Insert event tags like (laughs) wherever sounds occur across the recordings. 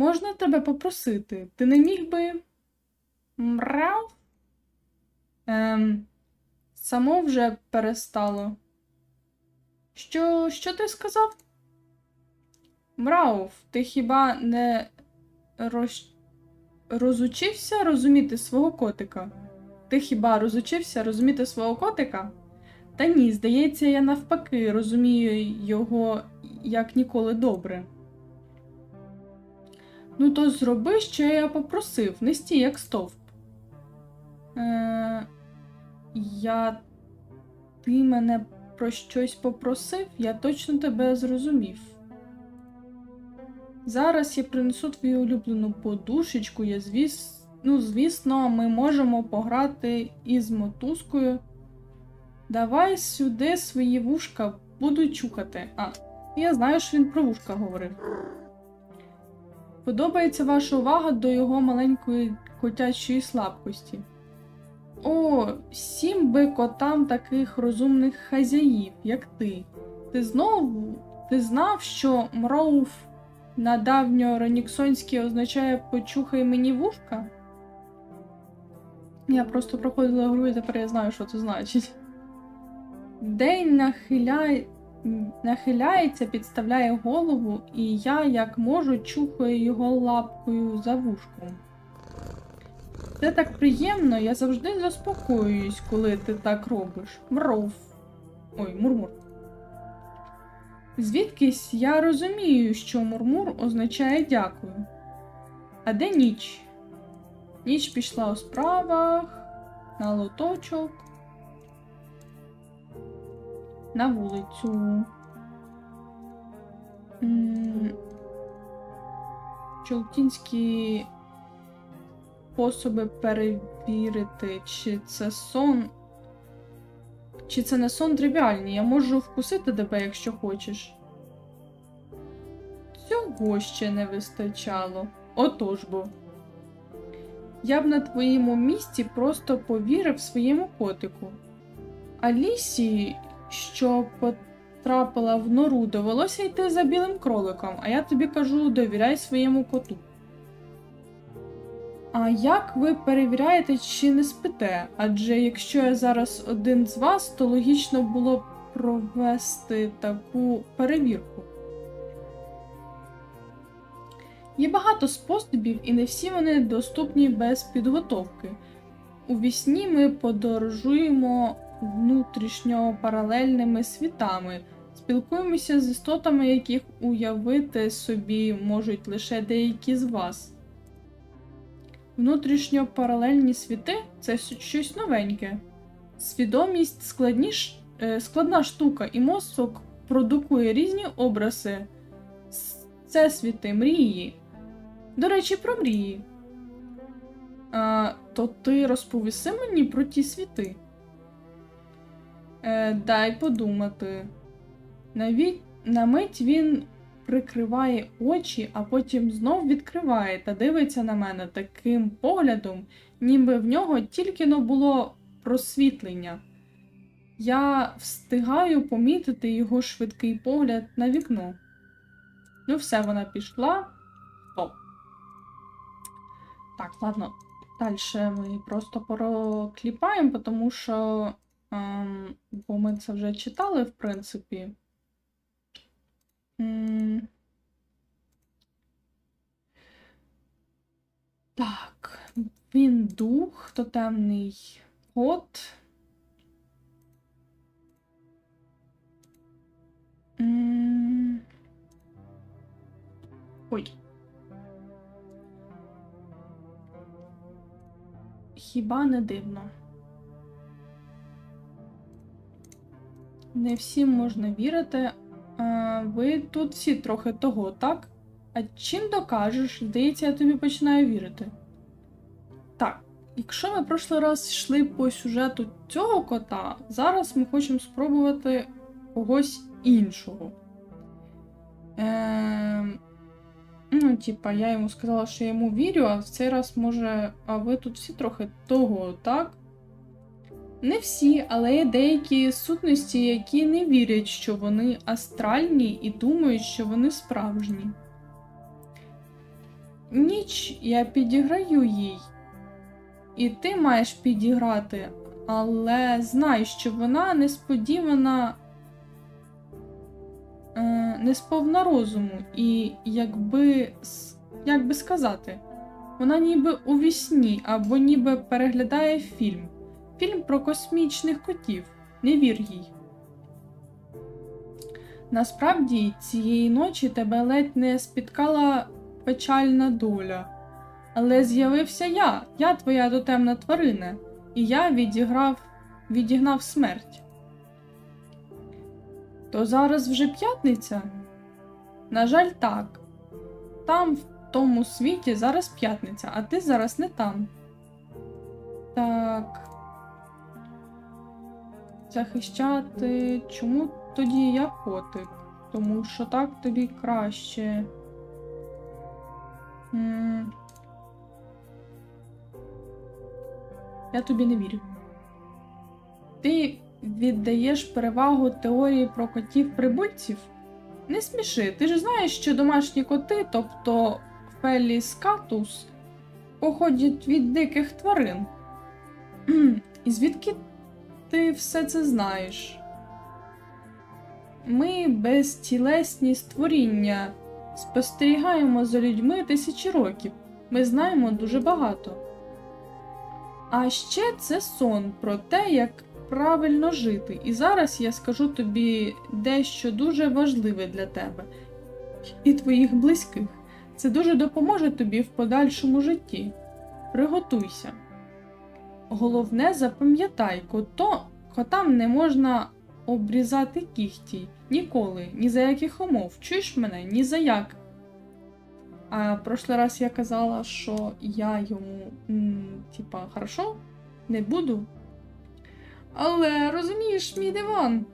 Можна тебе попросити? Ти не міг би. Мрав? Ем, само вже перестало. Що, що ти сказав? Мрауф, ти хіба не роз... розучився розуміти свого котика? Ти хіба розучився розуміти свого котика? Та ні, здається, я навпаки розумію його як ніколи добре. Ну, то зроби, що я попросив, не стій як стовп. Е, я. Ти мене про щось попросив, я точно тебе зрозумів. Зараз я принесу твою улюблену подушечку, я звіс... ну, звісно, ми можемо пограти із мотузкою. Давай сюди свої вушка, буду чухати. А, я знаю, що він про вушка говорив. Подобається ваша увага до його маленької котячої слабкості. О, сім би котам таких розумних хазяїв, як ти. Ти знову ти знав, що мроуф на давньороніксонській означає почухай мені вушка? Я просто проходила гру і тепер я знаю, що це значить. День нахиляє... нахиляється, підставляє голову, і я, як можу, чухаю його лапкою за вушком. Це так приємно, я завжди заспокоююсь, коли ти так робиш. Мров. Ой, мурмур. Звідкись я розумію, що мурмур означає дякую. А де ніч? Ніч пішла у справах, на лоточок, на вулицю. Чолтінські способи перевірити, чи це сон. Чи це не сон тривіальний? Я можу вкусити тебе, якщо хочеш. Цього ще не вистачало. Отож бо. Я б на твоєму місці просто повірив своєму котику. Алісі, що потрапила в нору, довелося йти за білим кроликом, а я тобі кажу, довіряй своєму коту. А як ви перевіряєте, чи не спите? Адже якщо я зараз один з вас, то логічно було б провести таку перевірку. Є багато способів, і не всі вони доступні без підготовки. У вісні ми подорожуємо внутрішньо паралельними світами, спілкуємося з істотами, яких уявити собі можуть лише деякі з вас. Внутрішньо паралельні світи це щось новеньке. Свідомість складні, ш- е, складна штука, і мозок продукує різні образи. Це світи мрії. До речі, про мрії. А, то ти розповіси мені про ті світи. Е, дай подумати. Навіть на мить він прикриває очі, а потім знов відкриває та дивиться на мене таким поглядом, ніби в нього тільки но було просвітлення. Я встигаю помітити його швидкий погляд на вікно. Ну, все, вона пішла. Стоп. Так, ладно. Далі ми просто прокліпаємо, тому що. Ем, бо ми це вже читали, в принципі. Так, він дух, тотемний кот. М. Ой. Хіба не дивно? Не всім можна вірити. А, ви тут всі трохи того, так? А чим докажеш, здається, я тобі починаю вірити. Так, якщо ми прошлий раз йшли по сюжету цього кота, зараз ми хочемо спробувати когось іншого. Ем... Ну, типа, я йому сказала, що я йому вірю, а в цей раз може. А ви тут всі трохи того, так? Не всі, але є деякі сутності, які не вірять, що вони астральні і думають, що вони справжні. ніч я підіграю їй. І ти маєш підіграти, але знай, що вона несподівана е, не сповна розуму, і якби, як би сказати, вона ніби у вісні або ніби переглядає фільм. Фільм про космічних котів. Не вір їй. Насправді, цієї ночі тебе ледь не спіткала печальна доля. Але з'явився я, я твоя дотемна тварина, і я відіграв, відігнав смерть. То зараз вже п'ятниця? На жаль, так. Там, в тому світі, зараз п'ятниця, а ти зараз не там. Так. Захищати. Чому тоді я котик? Тому що так тобі краще. Я тобі не вірю. Ти віддаєш перевагу теорії про котів прибульців? Не сміши, ти ж знаєш, що домашні коти, тобто Феліс катус, походять від диких тварин. (clears throat) І звідки ти все це знаєш? Ми безтілесні створіння, спостерігаємо за людьми тисячі років. Ми знаємо дуже багато. А ще це сон про те, як правильно жити. І зараз я скажу тобі дещо дуже важливе для тебе і твоїх близьких. Це дуже допоможе тобі в подальшому житті. Приготуйся. Головне, запам'ятай, кото, котам не можна обрізати кігті. Ніколи, ні за яких умов. Чуєш мене? Ні за як. А прошлий раз я казала, що я йому, типа, хорошо, не буду. Але розумієш, мій диван.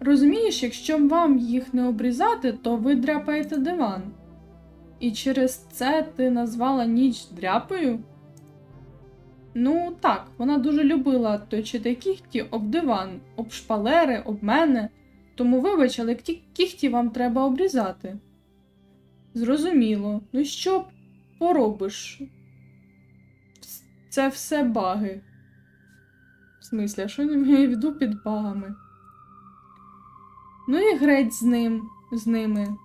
Розумієш, якщо вам їх не обрізати, то ви дряпаєте диван. І через це ти назвала ніч дряпою? Ну, так, вона дуже любила точити кіхті об диван, об шпалери, об мене. Тому вибач, але ті кіхті вам треба обрізати. Зрозуміло. Ну що поробиш? Це все баги. В смислі, що я маю в виду під багами? Ну і греть з ним, з ними.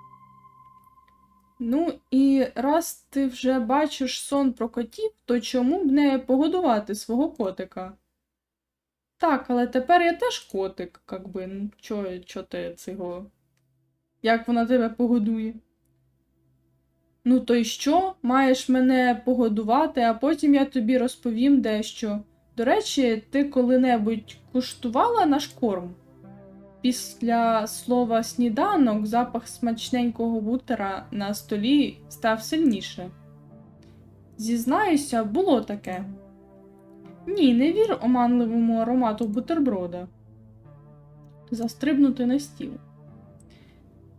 Ну, і раз ти вже бачиш сон про котів, то чому б не погодувати свого котика? Так, але тепер я теж котик, якби, ну, чо, чо ти цього? Як вона тебе погодує? Ну, то й що? Маєш мене погодувати, а потім я тобі розповім дещо. До речі, ти коли-небудь куштувала наш корм? Після слова сніданок запах смачненького бутера на столі став сильніше. Зізнаюся, було таке. Ні, не вір оманливому аромату бутерброда. Застрибнути на стіл.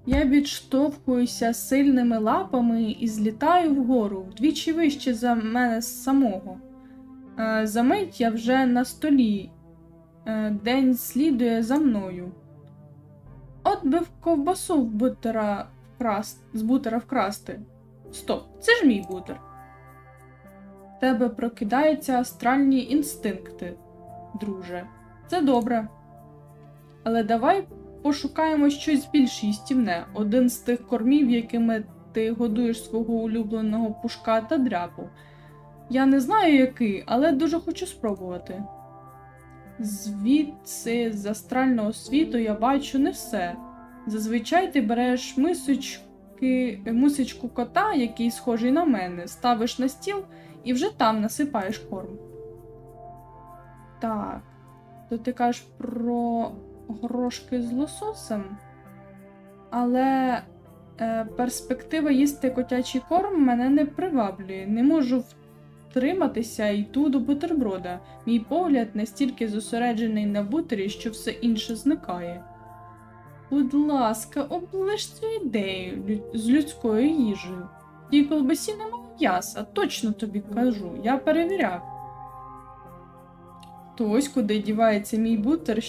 Я відштовхуюся сильними лапами і злітаю вгору вдвічі вище за мене самого. Е, Замить я вже на столі. Е, День слідує за мною. От би в ковбасу в бутера вкрас... з бутера вкрасти. Стоп, це ж мій бутер. В Тебе прокидаються астральні інстинкти, друже. Це добре. Але давай пошукаємо щось більш їстівне. Один з тих кормів, якими ти годуєш свого улюбленого пушка та дряпу. Я не знаю який, але дуже хочу спробувати. Звідси з астрального світу я бачу не все. Зазвичай ти береш мисочки, мисочку кота, який схожий на мене, ставиш на стіл і вже там насипаєш корм. Так, то ти кажеш про горошки з лососем. Але е, перспектива їсти котячий корм мене не приваблює. Не можу втриматися і йду до бутерброда. Мій погляд настільки зосереджений на бутері, що все інше зникає. Будь ласка, оближ цю ідею з людською їжею. Тій колбасі немає м'яса, точно тобі кажу, я перевіряв. То ось куди дівається мій бутер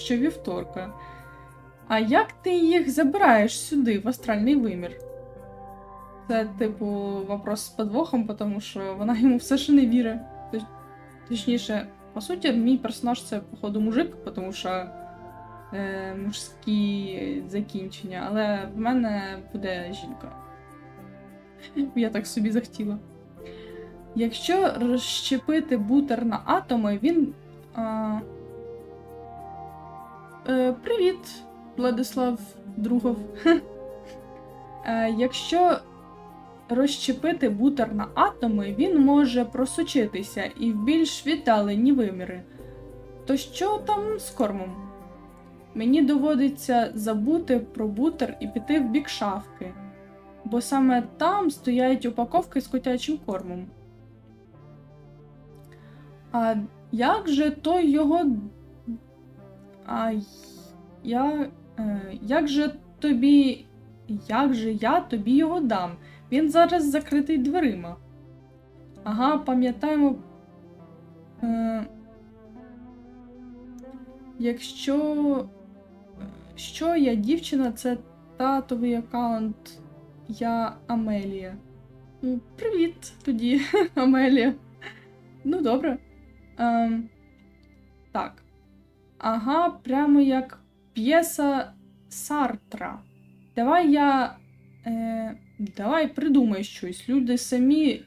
Це, типу, вопрос з подвохом, тому що вона йому все ще не вірить. Точніше, по суті, мій персонаж це, походу, мужик, тому що е, мужські закінчення, але в мене буде жінка. (laughs) Я так собі захотіла. Якщо розщепити бутер на атоми, він. А... Е, привіт, Владислав Другов. (laughs) Е, якщо розщепити бутер на атоми, він може просочитися і в більш віддалені виміри. То що там з кормом? Мені доводиться забути про бутер і піти в бік шафки, бо саме там стоять упаковки з котячим кормом. А як же той його. А я. Е, як же тобі. Як же я тобі його дам? Він зараз закритий дверима. Ага, пам'ятаємо. Е, якщо. Що я дівчина, це татовий аккаунт. Я Амелія. Ну, привіт тоді, (laughs) Амелія. Ну, добре. Ем, так. Ага, прямо як п'єса Сартра. Давай я. Е, давай придумай щось. Люди самі.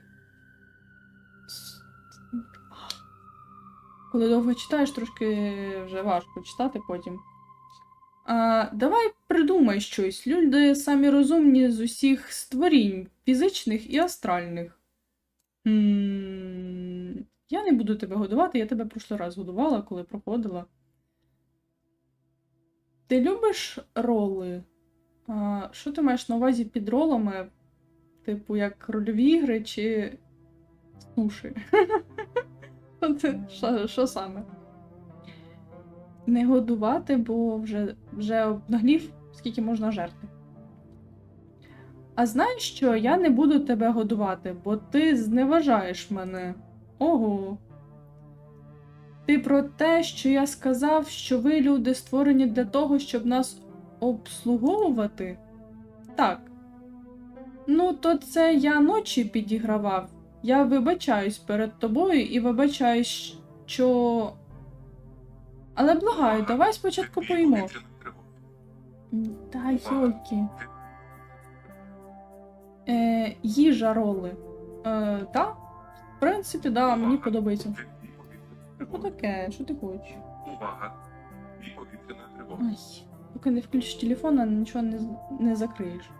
Коли довго читаєш, трошки вже важко читати потім. А, давай придумай щось. Люди самі розумні з усіх створінь, фізичних і астральних. М, Я не буду тебе годувати, я тебе прошлий раз годувала, коли проходила. Ти любиш роли? Що ти маєш на увазі під ролами? Типу, як рольові ігри чи суші? (laughs) Що саме? Не годувати, бо вже, вже обнаглів, скільки можна жерти. А знаєш що, я не буду тебе годувати, бо ти зневажаєш мене. Ого. Ти про те, що я сказав, що ви, люди, створені для того, щоб нас обслуговувати? Так. Ну, то це я ночі підігравав. Я вибачаюсь перед тобою і вибачаюсь, що. Але благаю, давай спочатку поїмо. Та йолки. Е, їжа роли. Е, та? В принципі, да, мені подобається. Що таке? Що ти хочеш? Увага! Дві повітряна тривога. Ай, поки не включиш телефон, а нічого не, не закриєш.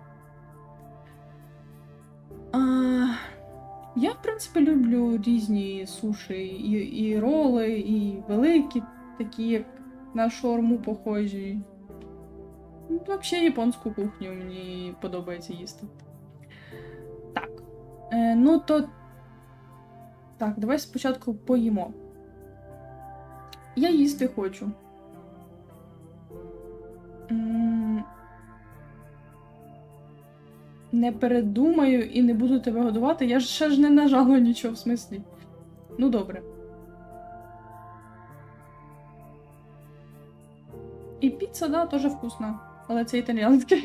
А, я, в принципі, люблю різні суші, і, і роли, і великі, такі, як на шаурму похожі. Взагалі, японську кухню мені подобається їсти. Так. Е, ну то. Так, давай спочатку поїмо. Я їсти хочу. Не передумаю і не буду тебе годувати. Я ж ще ж не нажала нічого в смислі. Ну добре. І піца, да, теж вкусна. Але це італіянське.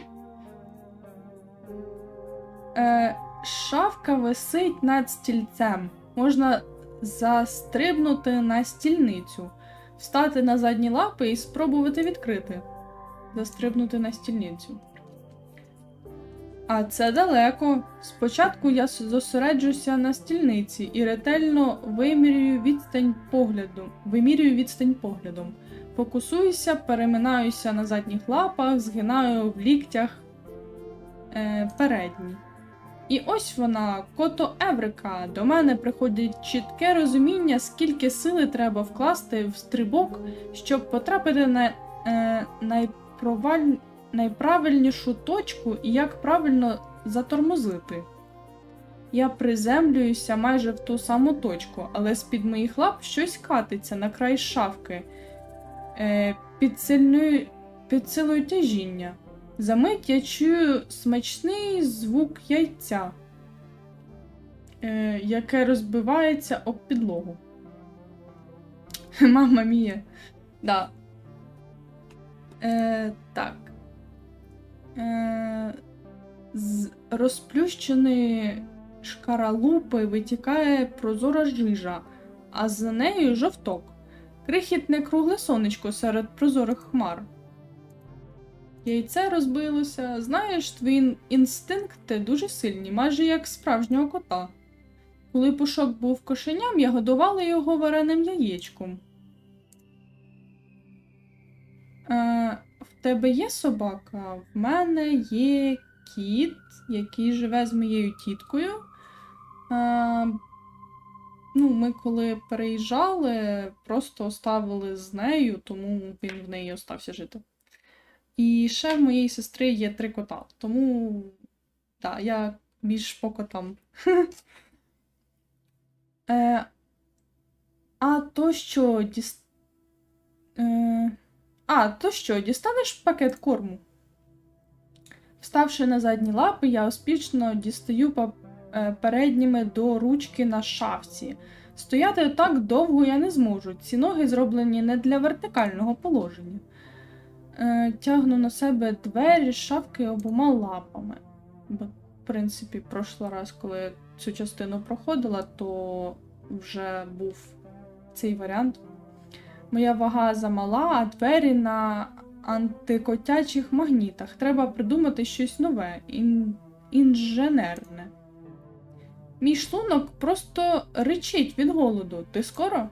Е, шафка висить над стільцем. Можна застрибнути на стільницю, встати на задні лапи і спробувати відкрити. Застрибнути на стільницю. А це далеко. Спочатку я зосереджуся на стільниці і ретельно вимірюю відстань погляду. Вимірюю відстань поглядом. Фокусуюся, переминаюся на задніх лапах, згинаю в ліктях е, передні. І ось вона, кото Еврика. До мене приходить чітке розуміння, скільки сили треба вкласти в стрибок, щоб потрапити на е, найправильнішу точку і як правильно затормозити. Я приземлююся майже в ту саму точку, але з-під моїх лап щось катиться на край шафки е, під, сильною, під силою тяжіння. Замить я чую смачний звук яйця, е, яке розбивається об підлогу. (laughs) Мама мія. Да. Е, так. Е, З розплющеної шкаралупи витікає прозора жижа, а за нею жовток. Крихітне кругле сонечко серед прозорих хмар. Яйце розбилося. Знаєш, твої інстинкти дуже сильні, майже як справжнього кота. Коли пушок був кошеням, я годувала його вареним яєчком. Е, в тебе є собака? В мене є кіт, який живе з моєю тіткою. Е, ну, ми коли переїжджали, просто оставили з нею, тому він в неї остався жити. І ще в моєї сестри є три кота, тому так, я більш по котам. (laughs) Е, а то що діс... Е, а, то що, дістанеш пакет корму? Вставши на задні лапи, я успішно дістаю е, передніми до ручки на шафці. Стояти так довго я не зможу. Ці ноги зроблені не для вертикального положення. Е, тягну на себе двері шафки обома лапами. Бо, в принципі, прошлий раз, коли цю частину проходила, то вже був цей варіант. Моя вага замала, а двері на антикотячих магнітах. Треба придумати щось нове, ін... інженерне. Мій шлунок просто ричить від голоду. Ти скоро?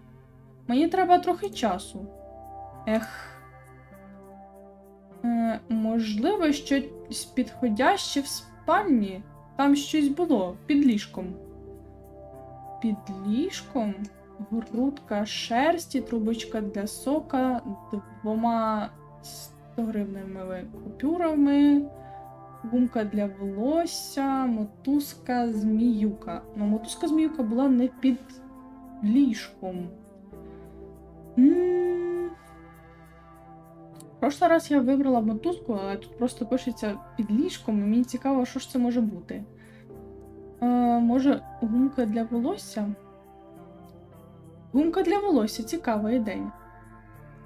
Мені треба трохи часу. Ех. Е, можливо, щось підходяще в спальні. Там щось було під ліжком. Під ліжком? Грудка шерсті, трубочка для сока, двома 100 гривневими купюрами, гумка для волосся, мотузка зміюка. Ну, мотузка зміюка була не під ліжком. М. Прошлий раз я вибрала мотузку, але тут просто пишеться під ліжком, і мені цікаво, що ж це може бути. Е, може, гумка для волосся? Гумка для волосся, цікава ідея.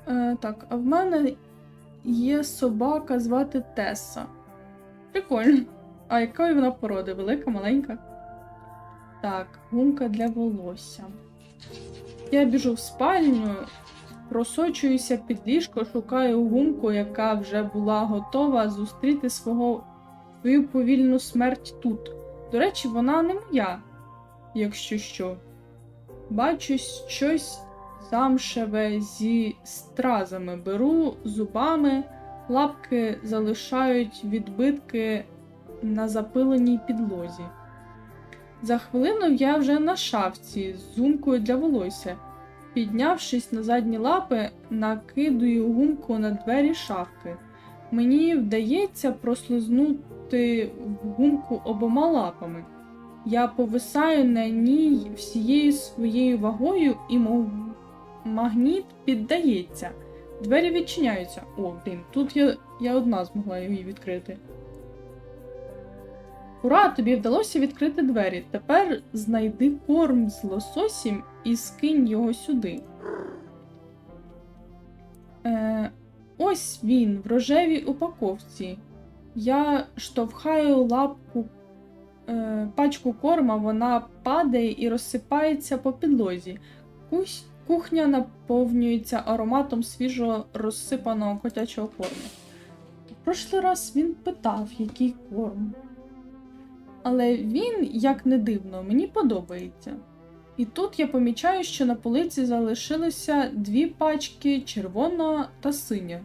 Е, так, а в мене є собака звати Теса. Прикольно. А якої вона породи? Велика, маленька? Так, гумка для волосся. Я біжу в спальню, просочуюся під ліжко, шукаю гумку, яка вже була готова зустріти свого свою повільну смерть тут. До речі, вона не моя, якщо що. Бачу щось замшеве зі стразами. Беру зубами, лапки залишають відбитки на запиленій підлозі. За хвилину я вже на шафці з гумкою для волосся. Піднявшись на задні лапи, накидую гумку на двері шафки. Мені вдається прослизнути гумку обома лапами. Я повисаю на ній всією своєю вагою, і мов магніт піддається. Двері відчиняються. О, блін, тут я, я одна змогла її відкрити. Ура! Тобі вдалося відкрити двері. Тепер знайди корм з лососем і скинь його сюди. Е, ось він в рожевій упаковці. Я штовхаю лапку пачку корма, вона падає і розсипається по підлозі. Кухня наповнюється ароматом свіжо розсипаного котячого корму. Прошлий раз він питав, який корм. Але він, як не дивно, мені подобається. І тут я помічаю, що на полиці залишилися дві пачки червона та синя.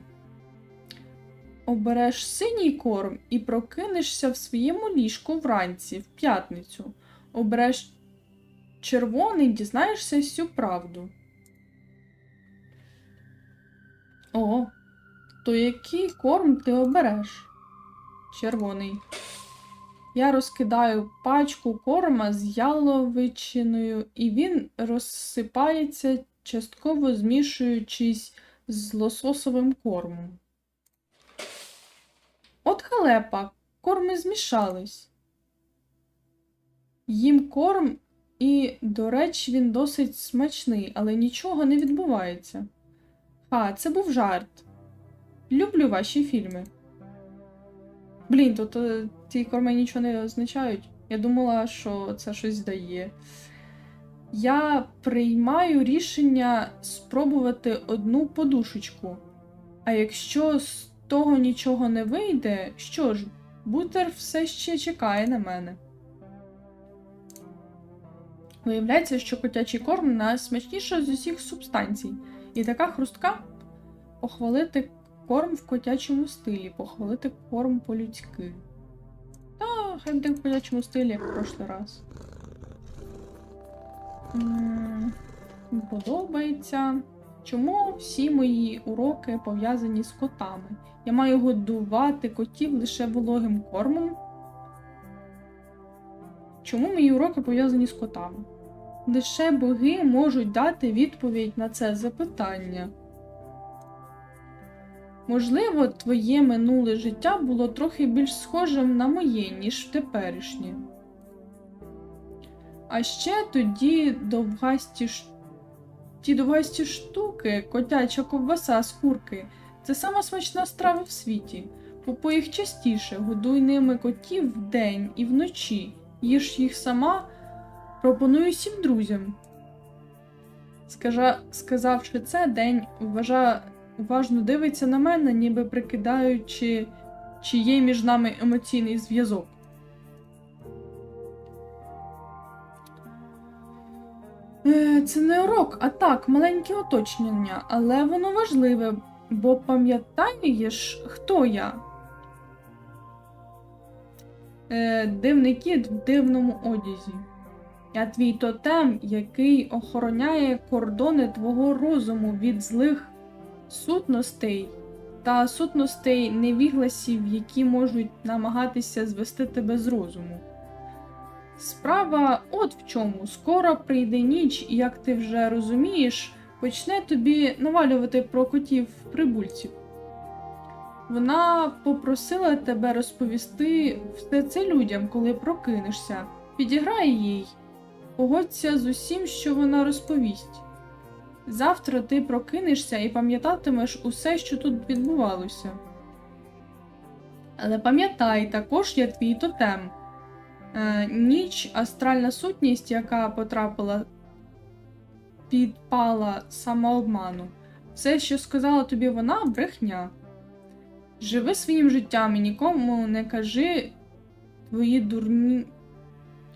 Обереш синій корм і прокинешся в своєму ліжку вранці, в п'ятницю. Обереш червоний, дізнаєшся всю правду. О, то який корм ти обереш? Червоний. Я розкидаю пачку корма з яловичиною, і він розсипається, частково змішуючись з лососовим кормом. От халепа, корми змішались. Їм корм, і, до речі, він досить смачний, але нічого не відбувається. А, це був жарт. Люблю ваші фільми. Блін, тут е, ці корми нічого не означають. Я думала, що це щось дає. Я приймаю рішення спробувати одну подушечку. А якщо того нічого не вийде, що ж, бутер все ще чекає на мене. Виявляється, що котячий корм найсмачніша з усіх субстанцій. І така хрустка похвалити корм в котячому стилі, похвалити корм по-людськи. Та хай буде в котячому стилі, як в прошлий раз. М, Подобається. Чому всі мої уроки пов'язані з котами? Я маю годувати котів лише вологим кормом. Чому мої уроки пов'язані з котами? Лише боги можуть дати відповідь на це запитання. Можливо, твоє минуле життя було трохи більш схожим на моє, ніж теперішнє. А ще тоді довгасті ш... ті довгасті штуки, котяча ковбаса з курки це сама смачна страва в світі. Купуй їх частіше, годуй ними котів вдень і вночі, їж їх сама, пропоную всім друзям. Скажа... Сказавши це, день вважа... уважно дивиться на мене, ніби прикидаючи, чи є між нами емоційний зв'язок. Це не урок, а так, маленьке уточнення, але воно важливе, бо пам'ятаєш, хто я? Е, Дивний кіт в дивному одязі. Я твій тотем, який охороняє кордони твого розуму від злих сутностей та сутностей невігласів, які можуть намагатися звести тебе з розуму. Справа от в чому. Скоро прийде ніч, і як ти вже розумієш, почне тобі навалювати про котів прибульців. Вона попросила тебе розповісти все це людям, коли прокинешся. Підіграй їй, погодься з усім, що вона розповість. Завтра ти прокинешся і пам'ятатимеш усе, що тут відбувалося. Але пам'ятай, також я твій тотем. Е, ніч, астральна сутність, яка потрапила, підпала самообману. Все, що сказала тобі вона, брехня. Живи своїм життям і нікому не кажи твої дурні.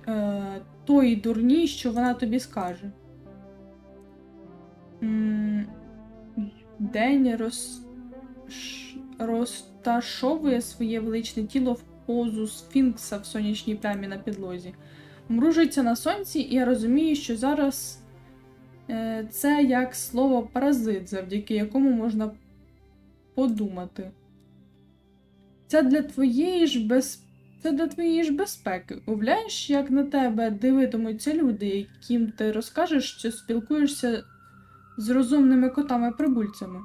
Е, тої дурні, що вона тобі скаже. День роз... розташовує своє величне тіло в позу сфінкса в сонячній плямі на підлозі. Мружиться на сонці, і я розумію, що зараз е, це як слово паразит, завдяки якому можна подумати. Це для твоєї ж без... Це для твоєї ж безпеки. Уявляєш, як на тебе дивитимуться люди, яким ти розкажеш, що спілкуєшся з розумними котами-прибульцями.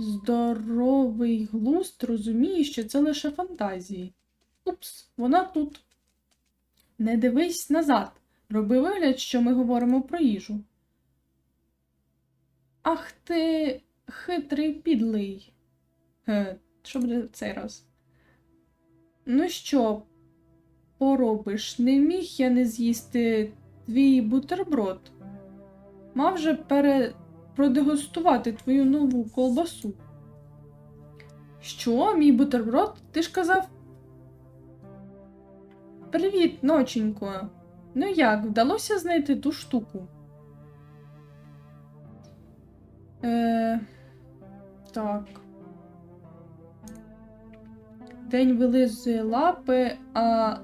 Здоровий глузд розуміє, що це лише фантазії. Упс, вона тут. Не дивись назад. Роби вигляд, що ми говоримо про їжу. Ах ти хитрий підлий. Е, що буде цей раз? Ну що, поробиш, не міг я не з'їсти твій бутерброд. Мав же пере... продегустувати твою нову колбасу. Що, мій бутерброд? Ти ж казав. Привіт, ноченько. Ну як, вдалося знайти ту штуку? Е... Так. День вилизує лапи, а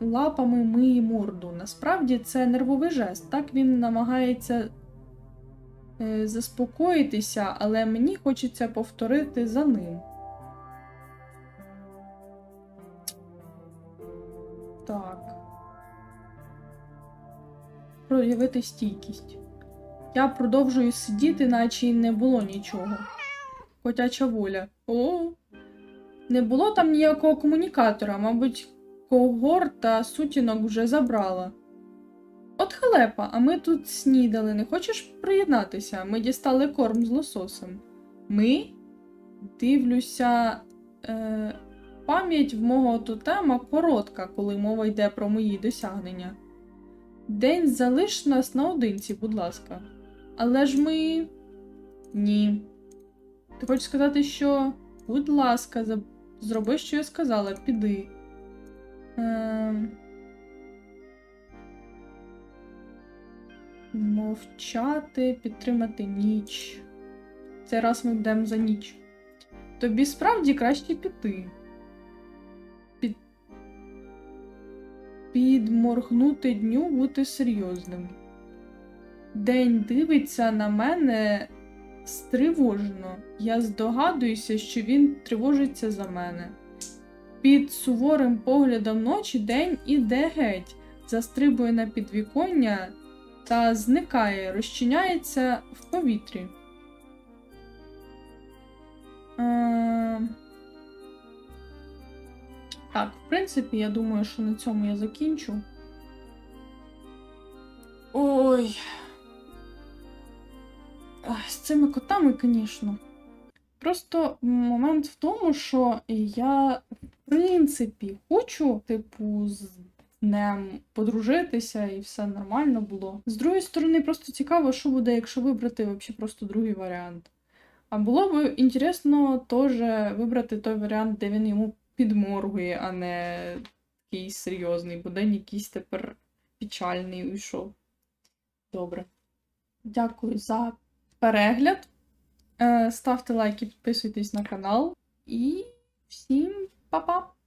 лапами миє морду. Насправді це нервовий жест. Так він намагається заспокоїтися, але мені хочеться повторити за ним. Так. Проявити стійкість. Я продовжую сидіти, наче й не було нічого. Котяча воля. О. Не було там ніякого комунікатора, мабуть, когорта сутінок вже забрала. От халепа, а ми тут снідали. Не хочеш приєднатися? Ми дістали корм з лососем. Ми? дивлюся, е, пам'ять в мого тотема коротка, коли мова йде про мої досягнення. День залиш нас наодинці, будь ласка. Але ж ми. Ні. Ти хочеш сказати, що, будь ласка, зроби, що я сказала, піди. Ем... Мовчати, підтримати ніч. Цей раз ми йдемо за ніч. Тобі справді краще піти. Під... Підморгнути дню бути серйозним. День дивиться на мене стривожено. Я здогадуюся, що він тривожиться за мене. Під суворим поглядом ночі день іде геть, застрибує на підвіконня та зникає, розчиняється в повітрі. Е... Так, в принципі, я думаю, що на цьому я закінчу. Ой. З цими котами, звісно. Просто момент в тому, що я, в принципі, хочу, типу, днем подружитися і все нормально було. З другої сторони, просто цікаво, що буде, якщо вибрати вообще просто другий варіант. А було б інтересно теж вибрати той варіант, де він йому підморгує, а не такий серйозний, бо день якийсь тепер печальний уйшов. Добре. Дякую за перегляд. Е, Ставте лайки, підписуйтесь на канал. І всім па-па!